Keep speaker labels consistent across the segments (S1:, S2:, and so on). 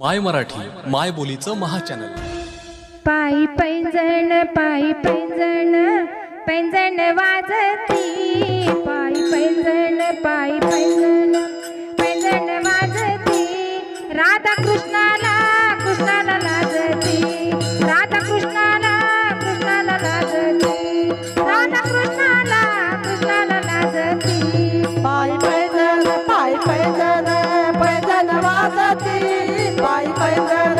S1: माय मराठी माय बोलीचं महाचॅनल.
S2: पायी पैंजण पायी पैंजण पैंजण वाजती. पायी पैंजण पायी पैंजण पैंजण वाजती. राधा कृष्णाला
S3: ainda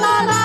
S3: la la